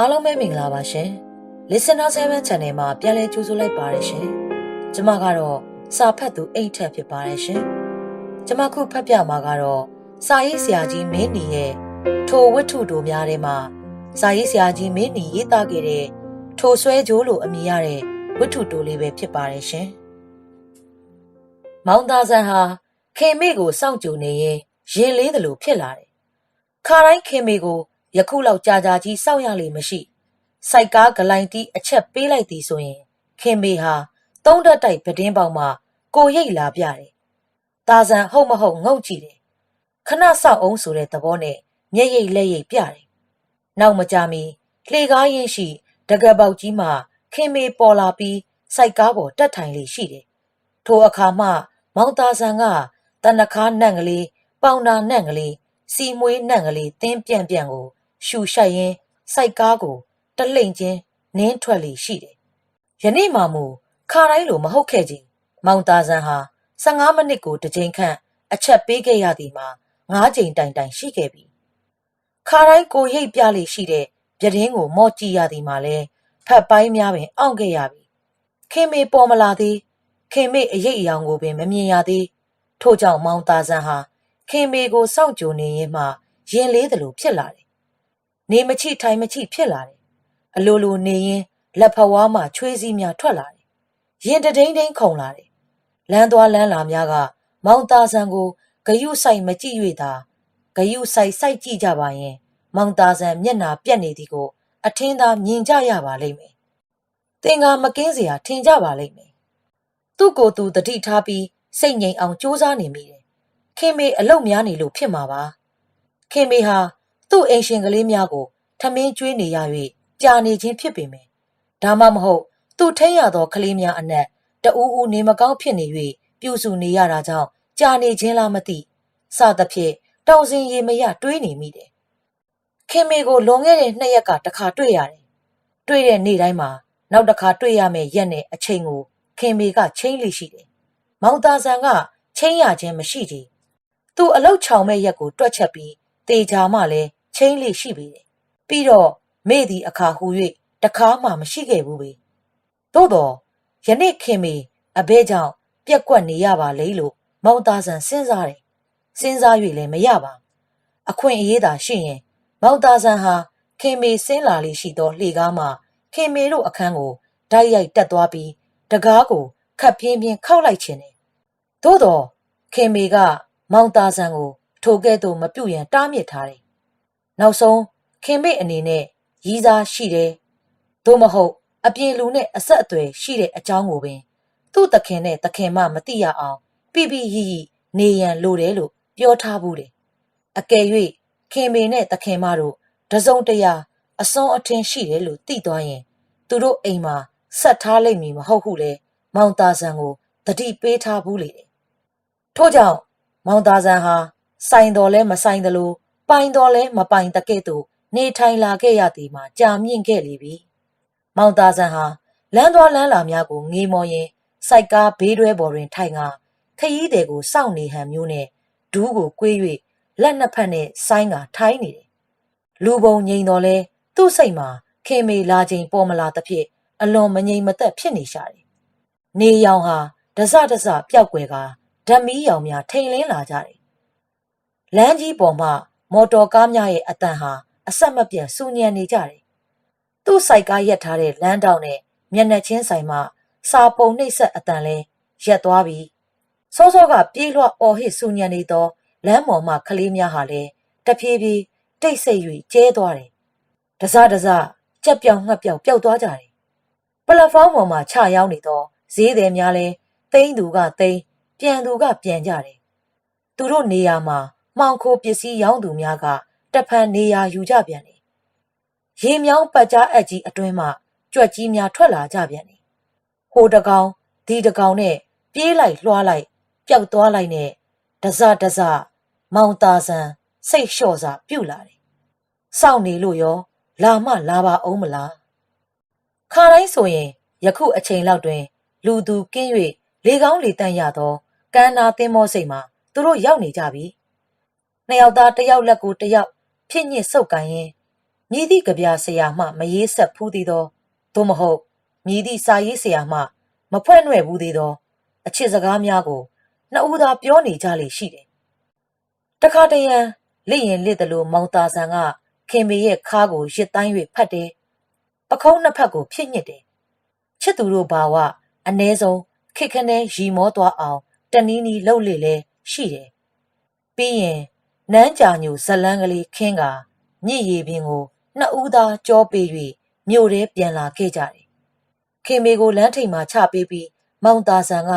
အားလုံးပဲမင်္ဂလာပါရှင် Listener 7 Channel မှာပြန်လည်ကြိုဆိုလိုက်ပါရရှင်ကျမကတော့စာဖတ်သူအိတ်ထက်ဖြစ်ပါတယ်ရှင်ကျမခုဖတ်ပြမှာကတော့စာရေးဆရာကြီးမင်းနီရဲ့ထိုဝတ္ထုတို့များထဲမှာစာရေးဆရာကြီးမင်းနီရေးသားခဲ့တဲ့ထိုဆွဲကြိုးလိုအမည်ရတဲ့ဝတ္ထုတိုလေးပဲဖြစ်ပါတယ်ရှင်မောင်သားဆန်ဟာခင်မေကိုစောင့်ကြိုနေရင်ရင်လေးတယ်လို့ဖြစ်လာတယ်ခါတိုင်းခင်မေကို ယခုလောက်ကြာကြာကြီးစောင့်ရလိမ့်မရှိစိုက်ကားဂလိုင်းတီးအချက်ပေးလိုက်သည်ဆိုရင်ခင်မေဟာသုံးတက်တိုက်ပဒင်းပေါက်မှာကိုရိတ်လာပြတယ်။တာဇန်ဟုတ်မဟုတ်ငုတ်ကြည့်တယ်။ခဏဆောက်အောင်ဆိုတဲ့သဘောနဲ့မျက်ရည်လက်ရည်ပြတယ်။နောက်မကြမီလှေကားရင်ရှိတကပေါက်ကြီးမှာခင်မေပေါ်လာပြီးစိုက်ကားပေါ်တက်ထိုင်လေရှိတယ်။ထိုအခါမှမောင်တာဇန်ကတနခါနန့်ကလေးပေါင်နာနန့်ကလေးစီမွေးနန့်ကလေးတင်းပြန့်ပြန့်ကို ရှူရှိုက်ရင်းစိုက်ကားကိုတလှိမ့်ချင်းနင်းထွက်လေရှိတယ်။ယနေ့မှမူခါတိုင်းလိုမဟုတ်ခဲ့ကြ။မောင်သားဆန်းဟာ15မိနစ်ကိုတစ်ချိန်ခန့်အချက်ပေးခဲ့ရသည်မှာ9ချိန်တိုင်တိုင်ရှိခဲ့ပြီ။ခါတိုင်းကိုရိတ်ပြလေရှိတဲ့ပြတင်းကိုမော့ကြည့်ရသည်မှာလဲဖတ်ပိုင်းများပင်အောင့်ခဲ့ရပြီ။ခင်မေပေါ်မလာသေးခင်မေအရေးအယောင်ကိုပင်မမြင်ရသေးထို့ကြောင့်မောင်သားဆန်းဟာခင်မေကိုစောင့်ကြိုနေရင်မှရင်လေးတယ်လို့ဖြစ်လာတယ်။ နေမချိထိုင်မချိဖြစ်လာတယ်။အလိုလိုနေရင်လက်ဖဝါးမှချွေးစည်းများထွက်လာတယ်။ရင်တဒိန်ဒိန်ခုန်လာတယ်။လမ်းသွားလမ်းလာများက မောင်သားဆန်ကိုဂယုဆိုင်မကြည့်၍သာဂယုဆိုင်စိုက်ကြည့်ကြပါရင် မောင်သားဆန်မျက်နာပြက်နေသည်ကို အထင်းသာမြင်ကြရပါလိမ့်မယ်။သင်္ကာမကင်းစရာထင်ကြပါလိမ့်မယ်။သူ့ကိုယ်သူတတိထားပြီးစိတ်ငြိမ်အောင်ကြိုးစားနေမိတယ်။ခင်မေအလုတ်များနေလို့ဖြစ်မှာပါ။ခင်မေဟာ သူ့အိမ်ရှင်ကလေးများကိုထမင်းကျွေးနေရ၍ကြာနေခြင်းဖြစ်ပေမယ်။ဒါမှမဟုတ် သူ့ထိန်ရသောကလေးများအနက်တအူးဦးနေမကောင်းဖြစ်နေ၍ပြုစုနေရတာကြောင့်ကြာနေခြင်းလားမသိစသဖြင့်တောင်စင်ရေမရတွေးနေမိတယ်။ခင်မေကိုလွန်ခဲ့တဲ့နှစ်ရက်ကတခါတွေ့ရတယ်။တွေ့တဲ့နေ့တိုင်းမှာနောက်တစ်ခါတွေ့ရမယ့်ရက်နဲ့အချိန်ကိုခင်မေကချင်းလိရှိတယ်။မောင်သားဆန်ကချင်းရခြင်းမရှိသေး။သူအလုတ်ချောင်မဲ့ရက်ကိုတွက်ချက်ပြီးတေချာမှလည်း ချင်းလိရှိပြီတယ်။ပြီးတော့မေ့သည်အခါဟူ၍တခါမှမရှိခဲ့ဘူးပဲ။သို့တော့ယနေ့ခင်မေအဘဲကြောင့်ပြက်ကွက်နေရပါလေလို့မောင်သားဆန်စဉ်းစားတယ်။စဉ်းစား၍လည်းမရပါ။အခွင့်အရေးသာရှိရင်မောင်သားဆန်ဟာခင်မေဆင်းလာလေရှိသောလှေကားမှခင်မေတို့အခန်းကိုဓာတ်ရိုက်တက်သွားပြီးတကားကိုခတ်ပြင်းပြင်းခောက်လိုက်ခြင်းတယ်။သို့တော့ခင်မေကမောင်သားဆန်ကိုထိုကဲ့သို့မပြုတ်ရန်တားမြစ်ထားတယ်။ နောက်ဆုံးခင်မေအနေနဲ့ရီးစားရှိတယ်။သို့မဟုတ်အပြင်လူနဲ့အဆက်အသွယ်ရှိတဲ့အကြောင်းကိုပင် သူ့တခင်နဲ့တခင်မမသိရအောင်ပြပြရီရီနေရန်လိုတယ်လို့ပြောထားဘူးတယ်။အကယ်၍ခင်မေနဲ့တခင်မတို့တစုံတရာအစွန်းအထင်းရှိတယ်လို့သိသွားရင် သူတို့အိမ်မှာဆက်ထားလိုက်မည်မဟုတ်ဟုလေမောင်သားဆန်ကိုတတိပေးထားဘူးလေ။ထို့ကြောင့်မောင်သားဆန်ဟာဆိုင်တော်လဲမဆိုင်သလို ပိုင်တော်လဲမပိုင်တကဲ့သို့နေထိုင်လာခဲ့ရသည်မှာကြာမြင့်ခဲ့လေပြီ။မောင်သားဆန်ဟာလမ်းသွားလမ်းလာများကိုငေးမော်ရင်စိုက်ကားဘေးတွဲပေါ်တွင်ထိုင်ကခရီးသည်ကိုစောင့်နေဟန်မျိုးနဲ့ဒူးကိုကွေး၍လက်နှစ်ဖက်နဲ့ဆိုင်းကထိုင်းနေတယ်။လူပုံငိန်တော်လဲသူ့စိတ်မှာခင်မေလာချိန်ပေါ်မလာသဖြင့်အလွန်မငြိမ်မသက်ဖြစ်နေရှာတယ်။နေရောင်ဟာဒစဒစပျောက်ွယ်ကဓမီရောင်များထိန်လင်းလာကြတယ်။လမ်းကြီးပေါ်မှာ မော်တော်ကားများရဲ့အတန်ဟာအဆက်မပြတ်စူညံနေကြတယ်။သူ့စိုက်ကားရက်ထားတဲ့လမ်းတောင်နဲ့မျက်နှာချင်းဆိုင်မှာစာပုံနှိပ်ဆက်အတန်လဲရက်သွားပြီ။စောစောကပြေးလွှတ်အော်ဟစ်စူညံနေသောလမ်းပေါ်မှာကလေးများဟာလည်းတဖြည်းဖြည်းတိတ်ဆိတ်၍ကျဲသွားတယ်။တစတစကြက်ပြောင်ငှက်ပြောင်ပျောက်သွားကြတယ်။ပလက်ဖောင်းပေါ်မှာချရောက်နေသောဈေးသည်များလည်းသိန်းသူကသိန်းပြန်သူကပြန်ကြတယ်။သူတို့နေရာမှာ မှောင်ခိုပစ္စည်းရောင်းသူများကတဖန်နေရာယူကြပြန်တယ်။ရေမြောင်းပတ်ကြားအက်ကြီးအတွင်းမှကြွက်ကြီးများထွက်လာကြပြန်တယ်။ဟိုတကောင်ဒီတကောင်နဲ့ပြေးလိုက်လွှားလိုက်ပျောက်သွားလိုက်နဲ့တစတစမောင်တာဆန်စိတ်လျှော့စာပြုတ်လာတယ်။စောင့်နေလို့ရော လာမလာပါအောင်မလား။ခါတိုင်းဆိုရင်ယခုအချိန်လောက်တွင် လူသူကင်း၍လေကောင်းလေတန့်ရသောကန်းနာသင်းမောစိတ်မှာသူတို့ရောက်နေကြပြီ။ နှစ်ယောက်သားတစ်ယောက်လက်ကိုတစ်ယောက်ဖြစ်ညစ်ဆုပ်ကန်ရင်မြည်သည့်ကြပြဆရာမှမရေးဆက်ဖူးသေးသောသို့မဟုတ်မြည်သည့်စာရေးဆရာမှမဖွဲ့နှဲ့ဘူးသေးသောအချစ်စကားများကိုနှစ်ဦးသာပြောနေကြလေရှိတယ်။တခါတရံလက်ရင်လက်သလိုမောင်သားဆန်ကခင်မေရဲ့ခါကိုရစ်တိုင်း၍ဖတ်တယ်။ပခုံးနှစ်ဖက်ကိုဖြစ်ညစ်တယ်။ချစ်သူတို့ဘာဝအ ਨੇ ဆုံးခစ်ခနဲရီမောသွားအောင်တနည်းနည်းလှုပ်လေလဲရှိတယ်။ပြီးရင် နန်းကြာညိုဇလန်းကလေးခင်းကမြင့်ရည်ပင်ကိုနှစ်ဦးသားကြောပေး၍မြို့ထဲပြန်လာခဲ့ကြတယ်။ခင်မေကိုလမ်းထိပ်မှာချပေးပြီးမောင်သားဆန်က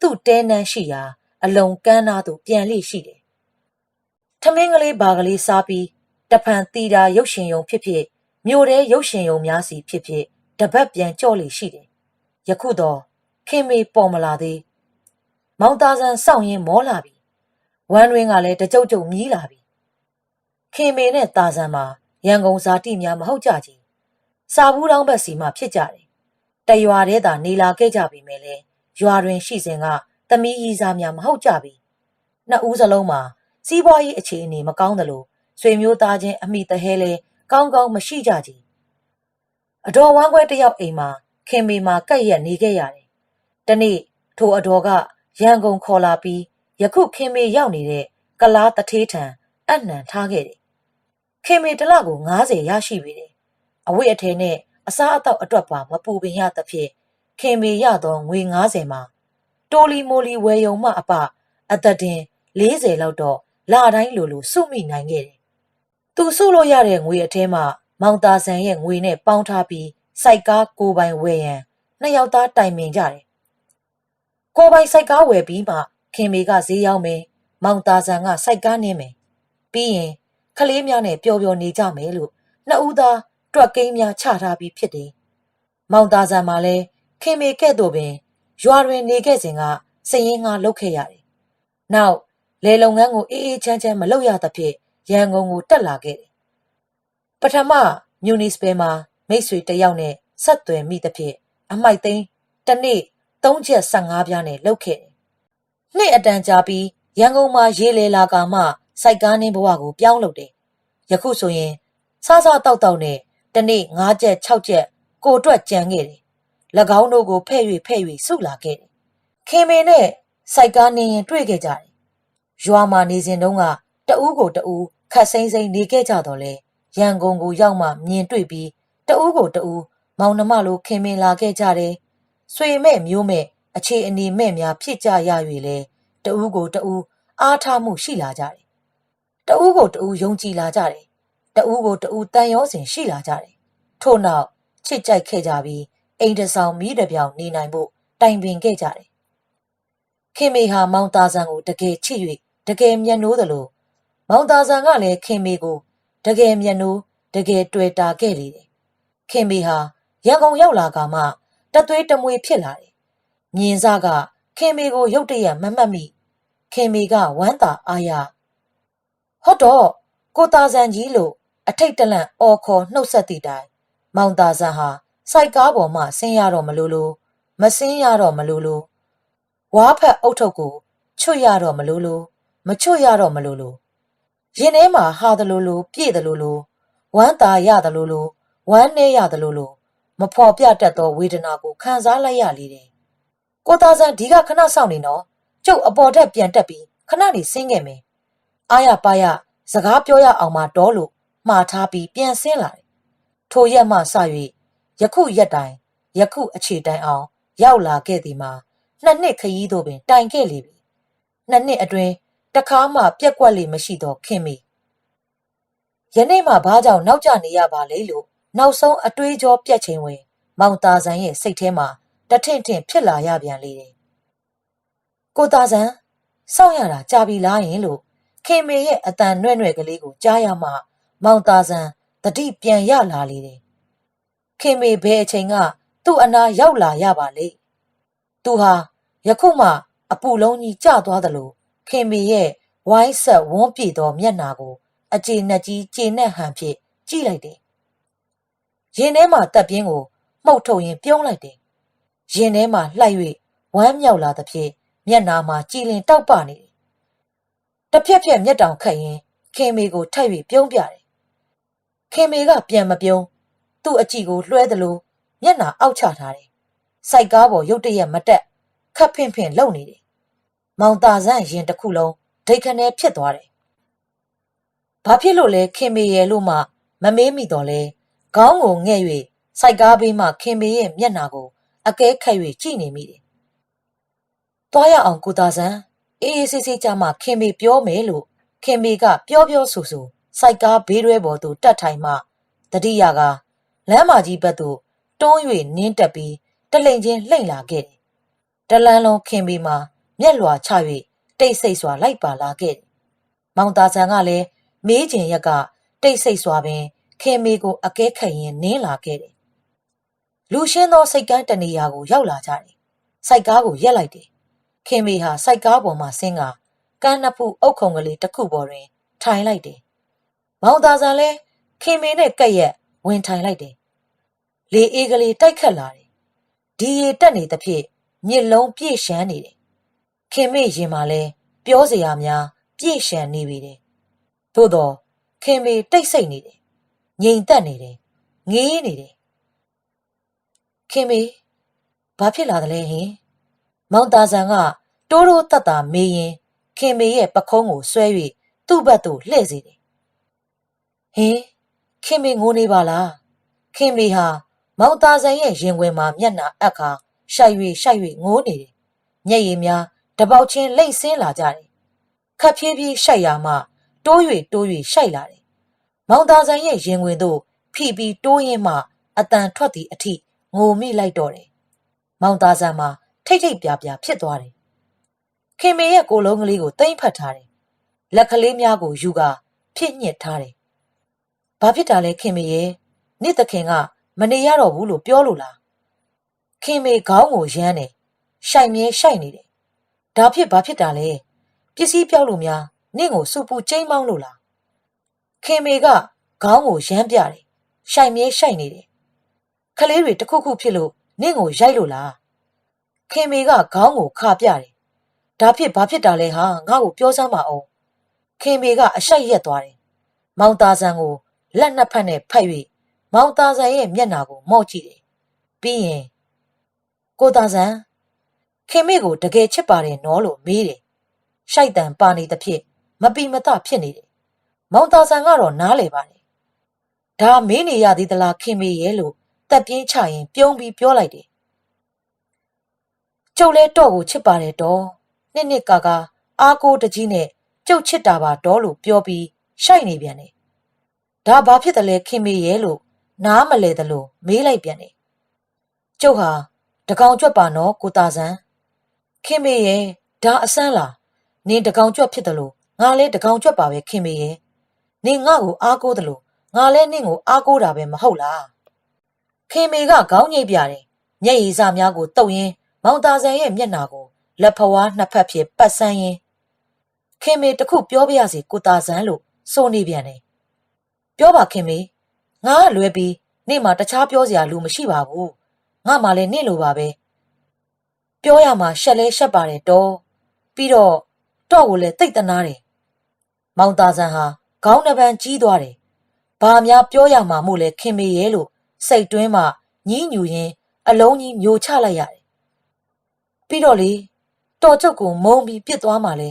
သူ့တဲနန်းရှိရာ အလုံကန်းနာသို့ပြန်လိရှိတယ်။ထမင်းကလေးဘာကလေးစားပြီးတဖန်တီတာရုပ်ရှင်ယုံဖြစ်ဖြစ်မြို့ထဲရုပ်ရှင်ယုံများစီဖြစ်ဖြစ်တပတ်ပြန်ကြော့လိရှိတယ်။ယခုတော့ခင်မေပေါ်မလာသေး။မောင်သားဆန်စောင့်ရင်မောလာပြီ။ ဝမ်းတွင်းကလည်းတကြုတ်ကြုတ်မြည်လာပြီ။ခင်မေနဲ့သားဆန်မှာရန်ကုန်ဇာတိများမဟုတ်ကြကြီး။စာဘူးတောင်းဘက်စီမှဖြစ်ကြတယ်။တရွာထဲသာနေလာခဲ့ကြပြီမဲ့လေရွာတွင်ရှိစဉ်ကသမီးရီစားများမဟုတ်ကြပြီ။နှစ်ဦးစလုံးမှာစီးပွားရေးအခြေအနေမကောင်းသလိုဆွေမျိုးသားချင်းအမိတဟဲလဲကောင်းကောင်းမရှိကြကြီး။အတော်ဝမ်းခွဲတစ်ယောက်အိမ်မှာခင်မေမှာကက်ရက်နေခဲ့ရတယ်။တနေ့ထိုအတော်ကရန်ကုန်ခေါ်လာပြီး ယခုခင်မေရောက်နေတဲ့ကလားတထေးထံအနှံထားခဲ့တယ်။ခင်မေတစ်လကို90ရရှိပြီတယ်။အဝိအထည်နဲ့အစားအသောက်အတွက်ပါမပူပင်ရသဖြင့်ခင်မေရသောငွေ90မှာတိုလီမိုလီဝယ်ယုံမှအပအသက်တင်40လောက်တော့လတိုင်းလိုလိုစုမိနိုင်ခဲ့တယ်။သူစုလို့ရတဲ့ငွေအထဲမှာမောင်သားဆန်ရဲ့ငွေနဲ့ပေါင်းထားပြီးစိုက်ကားကိုပိုင်ဝယ်ရန်နှစ်ယောက်သားတိုင်ပင်ကြတယ်။ကိုပိုင်စိုက်ကားဝယ်ပြီးမှ ခင်မေကဈေးရောက်မယ်။မောင်သားဆန်ကစိုက်ကားနင်းမယ်။ပြီးရင်ကလေးများနဲ့ပျော်ပျော်နေကြမယ်လို့နှစ်ဦးသားတွက်ကိန်းများချထားပြီးဖြစ်တယ်။မောင်သားဆန်မှာလည်းခင်မေကဲ့သို့ပင်ရွာတွင်နေခဲ့စဉ်ကစည်ရင်ငါလုတ်ခဲ့ရတယ်။နောက်လေလုံငန်းကိုအေးအေးချမ်းချမ်းမလုပ်ရသဖြင့်ရန်ကုန်ကိုတက်လာခဲ့တယ်။ပထမမြူနီစပယ်မှာမိတ်ဆွေတယောက်နဲ့ဆက်သွယ်မိသဖြင့်အမိုက်သိန်းတစ်နေ့3ချက်15ပြားနဲ့လုတ်ခဲ့တယ်။ နှစ်အတန်ကြာပြီးရန်ကုန်မှာရေးလေလာကမှစိုက်ကားနှင်းဘဝကိုပြောင်းလုပ်တယ်။ယခုဆိုရင်စစတောက်တောက်နဲ့တစ်နေ့9ချက်6ချက်ကိုအတွက်ကြံခဲ့တယ်။၎င်းတို့ကိုဖဲ့၍ဖဲ့၍စုလာခဲ့တယ်။ခင်မေနဲ့စိုက်ကားနှင်းရင်တွေ့ခဲ့ကြတယ်။ရွာမှာနေစဉ်တုန်းကတဦးကိုတဦးခတ်စိမ့်စိမ့်နေခဲ့ကြတော့လေရန်ကုန်ကိုရောက်မှမြင်တွေ့ပြီးတဦးကိုတဦးမောင်နှမလိုခင်မင်လာခဲ့ကြတယ်။ဆွေမဲ့မျိုးမဲ့ အခြေအနေမဲ့များဖြစ်ကြရ၍လေတဦးကိုတဦးအားထားမှုရှိလာကြတယ်။တဦးကိုတဦးယုံကြည်လာကြတယ်။တဦးကိုတဦးတန်ရောစင်ရှိလာကြတယ်။ထို့နောက်ချစ်ကြိုက်ခဲ့ကြပြီးအိမ်တဆောင်မိတပြောင်နေနိုင်ဖို့တိုင်ပင်ခဲ့ကြတယ်။ခင်မေဟာမောင်သားဆန်ကိုတကယ်ချစ်၍တကယ်မျက်နှိုးသလိုမောင်သားဆန်ကလည်းခင်မေကိုတကယ်မျက်နှိုးတကယ်တွေ့တာခဲ့လေတယ်။ခင်မေဟာရန်ကုန်ရောက်လာကမှတသွေးတမွေဖြစ်လာတယ်။ မြင်စားကခင်မေကို ရုတ်တရက်မမှတ်မိခင်မေကဝမ်းသာအားရဟုတ်တော့ကိုသားဆန်ကြီးလို့အထိတ်တလန့်အော်ခေါ်နှုတ်ဆက်သည့်တိုင်မောင်သားဆန်ဟာစိုက်ကားပေါ်မှဆင်းရတော့မလို့လို့မဆင်းရတော့မလို့လို့ဝါဖက်အုတ်ထုတ်ကိုချွတ်ရတော့မလို့လို့မချွတ်ရတော့မလို့လို့ရင်ထဲမှာဟာသလိုလိုပြည့်သလိုလိုဝမ်းသာရသလိုလိုဝမ်းနည်းရသလိုလိုမဖော်ပြတတ်သောဝေဒနာကိုခံစားလိုက်ရလေတယ်။ ကိုသားဆန်းဒီကခဏဆောင်နေတော့ကျုပ်အပေါ်ထက်ပြန်တက်ပြီးခဏနေဆင်းခဲ့မယ်။အားရပါရစကားပြောရအောင်မတော်လို့မှားထားပြီးပြန်ဆင်းလာတယ်။ထိုရက်မှစ၍ယခုရက်တိုင်ယခုအခြေတိုင်အောင် ရောက်လာခဲ့သည်မှာနှစ်နှစ်ခရီးသို့ပင်တိုင်ခဲ့လေပြီ။နှစ်နှစ်အတွင်းတခါမှပြက်ကွက်လေမရှိတော့ခင်မီယနေ့မှဘာကြောင့်နောက်ကျနေရပါလဲလို့နောက်ဆုံးအတွေးကြောပြက်ချိန်ဝင် မောင်သားဆန်းရဲ့စိတ်ထဲမှာ တထင့်ထင့်ဖြစ်လာရပြန်လေတယ်။ကိုသားဆန်းစောင့်ရတာကြာပြီလားယင်လို့ခင်မေရဲ့အတန်နှဲ့နှဲ့ကလေးကိုကြားရမှမောင်သားဆန်းတတိပြန်ရလာလေတယ်။ခင်မေဘယ်အချိန်ကသူ့အနာရောက်လာရပါလေ။သူဟာယခုမှအပူလုံးကြီးကျသွားသလိုခင်မေရဲ့ဝိုင်းဆက်ဝန်းပြေသောမျက်နာကို အကျေနက်ကြီးကျေနက်ဟန်ဖြင့်ကြည့်လိုက်တယ်။ရင်ထဲမှာတက်ပြင်းကိုမှုတ်ထုတ်ရင်ပြုံးလိုက်တယ်။ ရင်ထဲမှာလှိုက်၍ဝမ်းမြောက်လာသဖြင့်မျက်နာမှာကြည်လင်တောက်ပနေတယ်။တစ်ဖြက်ဖြက်မျက်တောင်ခတ်ရင်ခင်မေကိုထပ်၍ပြုံးပြတယ်။ခခင်မေကပြန်မပြုံးသူ့အကြည့်ကိုလွှဲသလိုမျက်နှာအောက်ချထားတယ်စိုက်ကားပေါ်ရုတ်တရက်မတက်ခပ်ဖင့်ဖင့်လုံနေတယ်မောင်သားဆန်းရင်တစ်ခုလုံးဒိတ်ခနဲဖြစ်သွားတယ်ဘာဖြစ်လို့လဲခင်မေရဲ့လို့မှမမေးမိတော့လဲခေါင်းကိုငဲ့၍စိုက်ကားဘေးမှခင်မေရဲ့မျက်နှာကို အကဲခတ်၍ကြည့်နေမိတယ်။သွားရအောင်ကိုသားဆန်းအေးအေးဆေးဆေးကြမှာခင်မေပြောမယ်လို့ခင်မေကပြောပြောဆိုဆိုစိုက်ကားဘေးရွဲပေါ်သို့တက်ထိုင်မှတတိယကလမ်းမကြီးဘက်သို့တွန်း၍နင်းတက်ပြီးတလိန်ချင်းလှိမ့်လာခဲ့တယ်။တလန်းလုံးခင်မေမှာမျက်လွှာချ၍တိတ်ဆိတ်စွာလိုက်ပါလာခဲ့တယ်။မောင်သားဆန်းကလည်းမေးကျင်ရက်ကတိတ်ဆိတ်စွာပင်ခင်မေကိုအကဲခတ်ရင်းနင်းလာခဲ့တယ်။ လူရှင်းသောစိတ်ကန်းတနေရာကိုရောက်လာကြတယ်။စိုက်ကားကိုရက်လိုက်တယ်။ခင်မေဟာစိုက်ကားပေါ်မှာဆင်းကကန်းနှစ်ဖူးအုပ်ခုံကလေးတစ်ခုပေါ်တွင် ထိုင်လိုက်တယ်။မောင်သားဆန်လည်းခင်မေနဲ့ကက်ရက်ဝင်ထိုင်လိုက်တယ်။လေအေးကလေးတိုက်ခတ်လာတယ်။ဒီရေတက်နေသဖြင့်မြစ်လုံးပြည့်ရှမ်းနေတယ်။ခင်မေရင်မှာလဲပြောစရာများပြည့်ရှမ်းနေပြီတယ်။သို့တော့ခင်မေတိတ်ဆိတ်နေတယ်ငြိမ်သက်နေတယ်ငေးနေတယ် ခင်မေဘာဖြစ်လာသလဲဟင်မောင်သားဆန်ကတိုးတိုးတတ်တာမေးရင်ခင်မေရဲ့ပခုံးကိုဆွဲ၍သူ့ဘက်သို့လှည့်စေတယ်ဟင်ခင်မေငိုနေပါလားခင်မေဟာမောင်သားဆန်ရဲ့ရင်ခွင်မှာမျက်နှာအက်ခါရှိုက်၍ရှိုက်၍ငိုနေတယ်မျက်ရည်များတပေါက်ချင်းလိမ့်ဆင်းလာကြတယ်ခပ်ဖြည်းဖြည်းရှိုက်ရမှတိုး၍တိုး၍ရှိုက်လာတယ်မောင်သားဆန်ရဲ့ရင်ဝင်သို့ဖိပြီးတိုးရင်းမှအတန်ထွက်သည့်အထိ ငိုမိလိုက်တော့တယ်။မောင်သားဆန်မှာထိတ်ထိတ်ပြပြဖြစ်သွားတယ်။ခင်မေရဲ့ကိုယ်လုံးကလေးကိုတိမ့်ဖတ်ထားတယ်။လက်ကလေးများကိုယူကာဖြစ်ညစ်ထားတယ်။ဘာဖြစ်တာလဲခင်မေရဲ့နေ့သခင်ကမနေရတော့ဘူးလို့ပြောလို့လား။ခင်မေခေါင်းကိုရမ်းတယ်။ရှိုက်မြဲရှိုက်နေတယ်။ဒါဖြစ်ဘာဖြစ်တာလဲ။ပစ္စည်းပြောက်လို့များနင့်ကိုစူပူကျိမ်းမောင်းလို့လားခင်မေကခေါင်းကိုရမ်းပြတယ်။ရှိုင်မြဲရှိုင်နေတယ်။ ကလေးတွေတခုခုဖြစ်လို့နင့်ကိုရိုက်လို့လား။ခင်မေကခေါင်းကိုခါပြတယ်။ဒါဖြစ်ဘာဖြစ်တာလဲဟာငါ့ကိုပြောစမ်းပါအောင်။ခင်မေကအရှိုက်ရက်သွားတယ်။မောင်သားဆန်ကိုလက်နှစ်ဖက်နဲ့ဖက်၍မောင်သားဆန်ရဲ့မျက်နှာကိုမော့ကြည့်တယ်။ပြီးရင်ကိုသားဆန်ခင်မေကိုတကယ်ချစ်ပါတယ်နော်လို့မေးတယ်။ရှိုက်တန်ပါနေသဖြင့်မပီမတဖြစ်နေတယ်မောင်သားဆန်ကတော့နားလေပါတယ်။ဒါမင်းနေရသေးသလားခင်မေရဲ့လို့ တက်ပြင်းချရင်ပြုံးပြီးပြောလိုက်တယ်။ကျုပ်လဲတော့ကိုချစ်ပါတယ်တော့။နှစ်နှစ်ကာကာအားကိုတကြီးနဲ့ကျုပ်ချစ်တာပါတော့လို့ပြောပြီးရှိုက်နေပြန်တယ်။ဒါဘာဖြစ်တယ်လဲခင်မေရဲ့လို့နားမလဲသလိုမေးလိုက်ပြန်တယ်။ကျုပ်ဟာတကောင်ကြွက်ပါနော်ကိုသားဆန်ခင်မေရဲ့ဒါအဆန်းလားနင်တကောင်ကြွက်ဖြစ်တယ်လို့ငါလဲတကောင်ကြွက်ပါပဲခင်မေရဲ့နင်ငါ့ကိုအားကိုးတယ်လို့ငါလည်းနင့်ကိုအားကိုးတာပဲမဟုတ်လား ခင်မေကခေါင်းညိတ်ပြတယ်မျက်ရည်စများကိုတုပ်ရင်းမောင်သားဆန်ရဲ့မျက်နှာကိုလက်ဖွားနှစ်ဖက်ဖြင့်ပတ်ဆန်းရင်းခင်မေတခုပြောပြရစီကိုသားဆန်လို့စိုးနေပြန်တယ်ပြောပါခင်မေငါကလွယ်ပြီးနေ့မှာတခြားပြောစရာလူမရှိပါဘူးငါမှလည်းနေ့လိုပါပဲပြောရမှာရှက်လဲရှက်ပါတယ်တော့ပြီးတော့တော့ကိုလည်းတိတ်တနာတယ်မောင်သားဆန်ဟာခေါင်းနှပန်းကြီးသွားတယ်။ဘာများပြောရမှာမို့လဲခင်မေရဲ့လို့ စိတ်တွင်းမှညည်းညူရင်းအလုံးကြီးမျိုးချလိုက်ရတယ်။ပြီးတော့လေတော်ကျုပ်ကိုမုံပြီးပြစ်သွားမှလဲ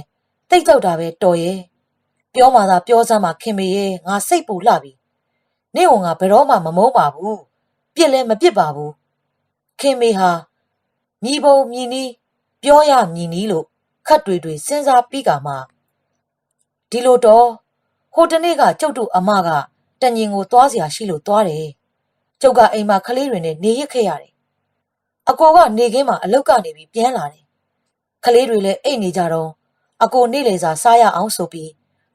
တိတ်ကြောက်တာပဲတော်ရဲ့။ပြောမှသာပြောစမ်းမှခင်မေရဲ့ငါစိတ်ပူလှပြီ။နေ့ကငါဘယ်တော့မှမမုန်းပါဘူး။ပြစ်လဲမပြစ်ပါဘူး။ခင်မေဟာမြည်ပုံမြည်နီးပြောရမြည်နီးလို့ခတ်တွေတွေစဉ်းစားပြီးကမှဒီလိုတော့ဟိုတနေ့ကကျုပ်တို့အမကတညင်ကိုသွားเสียရှိလို့သွားတယ် ကျုပ်ကအိမ်မှာကလေးတွေနဲ့နေရခဲ့ရတယ်အကိုကနေခင်းမှာအလုတ်ကနေပြီးပြန်လာတယ်ကလေးတွေလည်းအိတ်နေကြတော့အကိုနေလေစာစားရအောင်ဆိုပြီး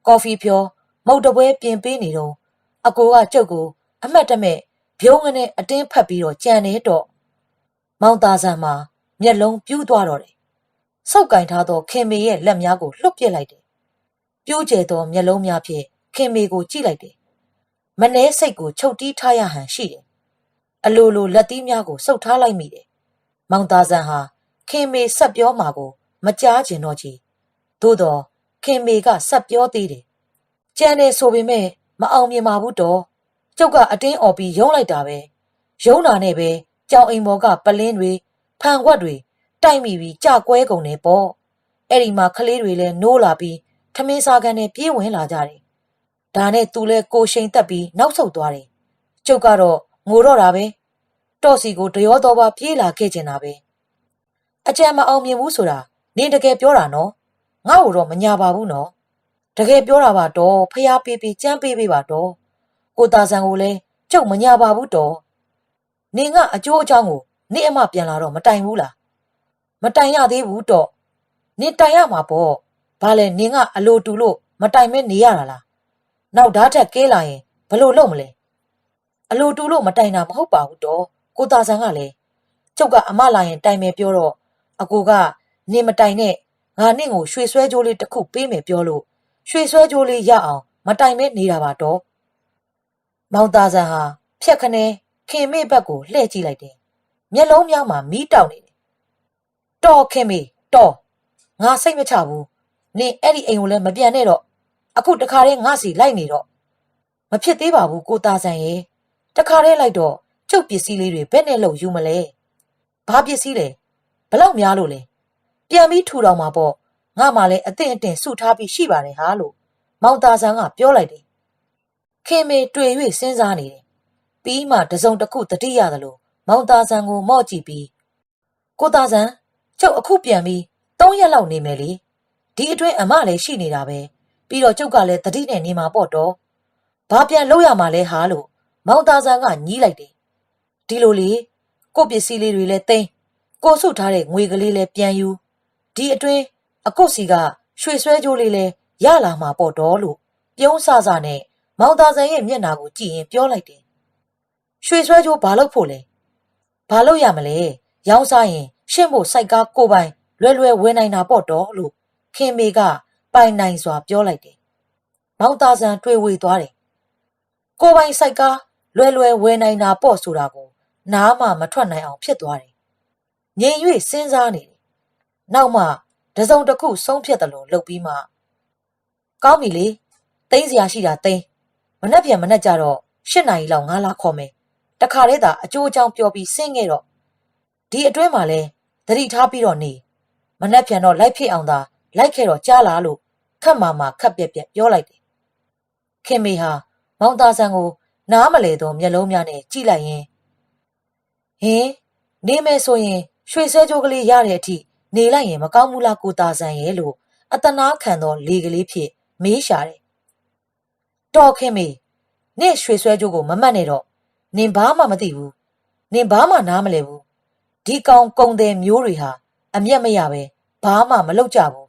ကော်ဖီဖြောမုတ်တပွဲပြင်ပေးနေတော့အကိုကကျုပ်ကို အမတ်တမဲ့ဖြုံးငနဲ့အတင်းဖက်ပြီးတော့ကြံနေတော့မောင်သားဆန်မှာမျက်လုံးပြူးသွားတော့တယ်စောက်ကင်ထားသောခင်မေရဲ့လက်များကိုလှုပ်ပစ်လိုက်တယ်ပြိုးကျဲသောမျက်လုံးများဖြင့်ခင်မေကိုကြည့်လိုက်တယ်။မနှဲစိတ်ကိုချုပ်တီးထားရဟန်ရှိတယ်။ အလိုလိုလက်သီးများကိုစုပ်ထားလိုက်မိတယ်။မောင်သားဆန်ဟာခင်မေဆက်ပြောမှာကို မကြားကျင်တော့ကြီး။သို့တော့ခင်မေကဆက်ပြောသေးတယ်။ကြံနေဆိုပေမဲ့မအောင်မြင်ပါဘူးတော့။ကျကျုပ်ကအတင်းអော်ပြီးယုံလိုက်တာပဲယုံတာနဲ့ပဲကြောင်အိမ်ဘော်ကပလင်းတွေဖန်ခွက်တွေတိုက်မိပြီးကြကွဲကုန်နေပေါ့အဲ့ဒီမှာကလေးတွေလည်းနိုးလာပြီးထမင်းစားကန်နဲ့ပြေးဝင်လာကြတယ်ဒါနဲ့သူလည်းကိုရှိန်တက်ပြီးနောက်ဆုတ်သွားတယ်ကျုပ်ကတော့ ငိုတော့တာပဲတော့စီကိုတရောတော်ပါပြေးလာခဲ့ကျင်တာပဲအကြံမအောင်မြင်ဘူးဆိုတာနင်တကယ်ပြောတာနော်ငါ့ကိုတော့မညာပါဘူးနော်တကယ်ပြောတာပါတော့ဖျားပေးပေးကြမ်းပေးပေးပါတော့ကိုတာဆန်ကိုလည်းကျုပ်မညာပါဘူးတော့နင်ကအကျိုးအကြောင်းကိုနင့်အမပြန်လာတော့မတိုင်ဘူးလားမတိုင်ရသေးဘူးတော့နင်တိုင်ရမှာပေါ့ဘာလဲနင်ကအလိုတူလို့မတိုင်မဲနေရတာလားနောက်ဓာတ်ထက်ကဲလာရင်ဘလို့လုပ်မလဲ အလိုတူလို့မတိုင်တာမဟုတ်ပါဘူးတော့ကိုတာဆန်ကလည်းကျုပ်ကအမလာရင်တိုင်မယ်ပြောတော့အကူကနင်မတိုင်နဲ့ငါနင့်ကိုရွှေဆွဲကြိုးလေးတစ်ခုပေးမယ်ပြောလို့ရွှေဆွဲကြိုးလေးရအောင်မတိုင်မဲနေတာပါတော့မောင်သားဆန်ဟာဖြက်ခနဲခင်မေဘက်ကိုလှည့်ကြည့်လိုက်တယ်မျက်လုံးများမှာမီးတောက်နေတယ်တော်ခင်မေတော်ငါစိတ်မချဘူးနင်အဲ့ဒီအိမ်ကိုလည်းမပြန်နဲ့တော့အခုတခါတည်းငါစီလိုက်နေတော့မဖြစ်သေးပါဘူးကိုသားဆန်ရဲ့ တခါတည်းလိုက်တော့ကျုပ်ပစ္စည်းလေးတွေဘယ်နဲ့လို့ယူမလဲဘာပစ္စည်းလဲဘလောက်များလို့လဲပြန်ပြီးထူတော်မှာပေါ့ငါမှလည်းအသင့်အတင်စုထားပြီးရှိပါတယ်ဟာလို့မောင်သားဆန်းကပြောလိုက်တယ်ခင်မေတွေ့၍စဉ်းစားနေတယ်ပြီးမှတစုံတစ်ခုတတိရသလိုမောင်သားဆန်းကိုမော့ကြည့်ပြီးကိုသားဆန်းကျုပ်အခုပြန်ပြီး၃ရက်လောက်နေမယ်လေဒီအတွင်းအမလည်းရှိနေတာပဲပြီးတော့ကျုပ်ကလည်းတတိနဲ့နေမှာပေါ့တော့ဘာပြန်လုပ်ရမှာလဲဟာလို့ မောင်သားဆန်းကညီးလိုက်တယ်ဒီလိုလေကို့ပစ္စည်းလေးတွေလည်းသိမ်းကိုဆုတ်ထားတဲ့ငွေကလေးလည်းပြန်ယူဒီအတွင်းအကုတ်စီကရွှေဆွဲကြိုးလေးလည်းရလာမှာပေါ့တော့လို့ပြုံးဆဆနဲ့မောင်သားဆန်ရဲ့မျက်နှာကိုကြည့်ရင်ပြောလိုက်တယ်ရွှေဆွဲကြိုးဘာလို့ဖို့လဲဘာလို့ရမလဲရောင်းစားရင်ရှင့်ဖို့စိုက်ကားကိုပိုင်လွယ်လွယ်ဝင်နိုင်တာပေါ့တော့လို့ခင်မေကပိုင်နိုင်စွာပြောလိုက်တယ်မောင်သားဆန်တွေးဝေသွားတယ်ကိုပိုင်စိုက်ကား လွယ်လွယ်ဝင်နိုင်တာပေါ့ဆိုတာကို နားမှမထွက်နိုင်အောင်ဖြစ်သွားတယ်ငြိမ်၍စဉ်းစားနေတယ်နောက်မှတစုံတစ်ခုဆုံးဖြတ်တယ်လို့လုပ်ပြီးမှကောင်းပြီလေသိန်းစရာရှိတာသိန်းမနှက်ပြန်မနှက်ကြတော့၈နာရီလောက်ငါလာခေါ်မယ်တခါတည်းသာအကျိုးအကြောင်းပြောပြီးဆင်းခဲ့တော့ဒီအတွင်းမှာလဲသတိထားပြီးတော့နေမနှက်ပြန်တော့လိုက်ဖြစ်အောင်သာလိုက်ခဲ့တော့ကြားလာလို့ခက်မာမာခက်ပြက်ပြက်ပြောလိုက်တယ်ခင်မေဟာမောင်သားဆန်ကို နားမလဲတော့မျက်လုံးများနဲ့ကြည့်လိုက်ရင်ဟင်နေမယ်ဆိုရင်ရွှေဆဲကြိုးကလေးရတဲ့အထိနေလိုက်ရင်မကောင်းဘူးလားကိုသားဆန်ရဲ့လို့အတနာခံသောလေကလေးဖြစ်မေးရှာတယ်တော်ခင်မေနင့်ရွှေဆွဲကြိုးကိုမမှတ်နဲ့တော့နင်ဘာမှမသိဘူးနင်ဘာမှနားမလဲဘူးဒီကောင်ကုံတဲ့မျိုးတွေဟာအမျက်မရပဲဘာမှမလုပ်ကြဘူး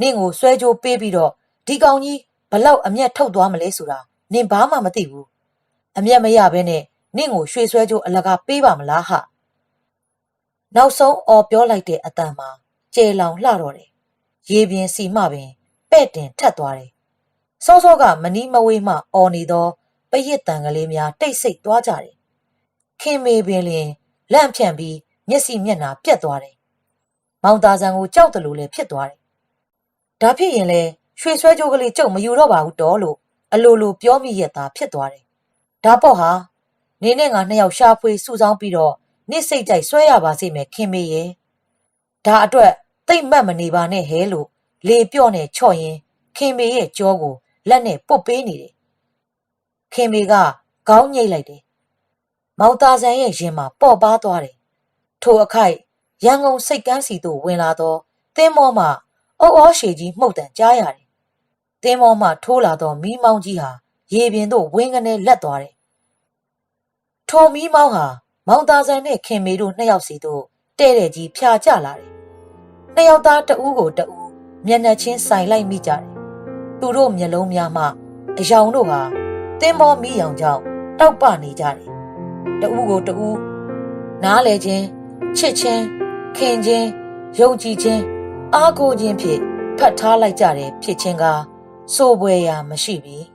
နင့်ကိုဆွဲကြိုးပေးပြီးတော့ဒီကောင်ကြီးဘလောက်အမျက်ထုတ်သွားမလဲဆိုတာနင်ဘာမှမသိဘူး အမျက်မရဘဲနဲ့နင့်ကိုရွှေဆွဲကြိုးအလကားပေးပါမလားဟာနောက်ဆုံးအော်ပြောလိုက်တဲ့အတန်မှာကျေလောင်လှတော့တယ်ရေပြင်းစီမှပင်ပဲ့တင်ထက်သွားတယ်စောစောကမနီးမဝေးမှအော်နေသောပရစ်တန်ကလေးများတိတ်ဆိတ်သွားကြတယ်ခင်မေပင်လျင်လန့်ဖြန့်ပြီးမျက်စိမျက်နှာပြက်သွားတယ်မောင်သားဆန်ကိုကြောက်တယ်လို့လည်းဖြစ်သွားတယ်ဒါဖြစ်ရင်လေရွှေဆွဲကြိုးကလေးကျုပ်မယူတော့ပါဘူးတော်လို့အလိုလိုပြောမိရတာဖြစ်သွားတယ် ဒါပေါ့ဟာနေနဲ့ငါနှစ်ယောက်ရှာဖွေစုဆောင်းပြီးတော့နေ့စိတ်ကြိုက်ဆွဲရပါစေမယ်ခင်မေရဲ့ဒါအတွက်တိတ်မတ်မနေပါနဲ့ဟဲလို့လေပြော့နဲ့ချော့ရင်ခင်မေရဲ့ကြောကိုလက်နဲ့ပုတ်ပေးနေတယ်ခင်မေကခေါင်းညိတ်လိုက်တယ်မောင်သားဆန်ရဲ့ရင်မှာပေါ့ပါသွားတယ်ထိုအခိုက်ရန်ကုန်စိတ်ကန်းစီသို့ဝင်လာတော့သင်းမောမှအော်အော်ရှည်ကြီးမှုတ်တန်ကြားရတယ်သင်းမောမှထိုးလာသောမီးမောင်းကြီးဟာရေပြင်သို့ဝင်းကနေလက်သွားတယ် ထိုမီးမောင်းဟာမောင်သားဆန်နဲ့ခင်မေတို့နှစ်ယောက်စီတို့တဲ့တဲ့ကြီးဖြာကျလာတယ်။နှစ်ယောက်သားတဦးကိုတဦးမျက်နှာချင်းဆိုင်လိုက်မိကြတယ်။သူတို့မျက်လုံးများမှအယောင်တို့ဟာတင်းမောမိယောင်ကြောင့်တောက်ပနေကြတယ်။တဦးကိုတဦးနားလဲခြင်းချစ်ခြင်းခင်ခြင်းယုံကြည်ခြင်းအားကိုးခြင်းဖြင့်ဖတ်ထားလိုက်ကြတယ်ဖြစ်ခြင်းကစိုးပွဲရာမရှိပြီ။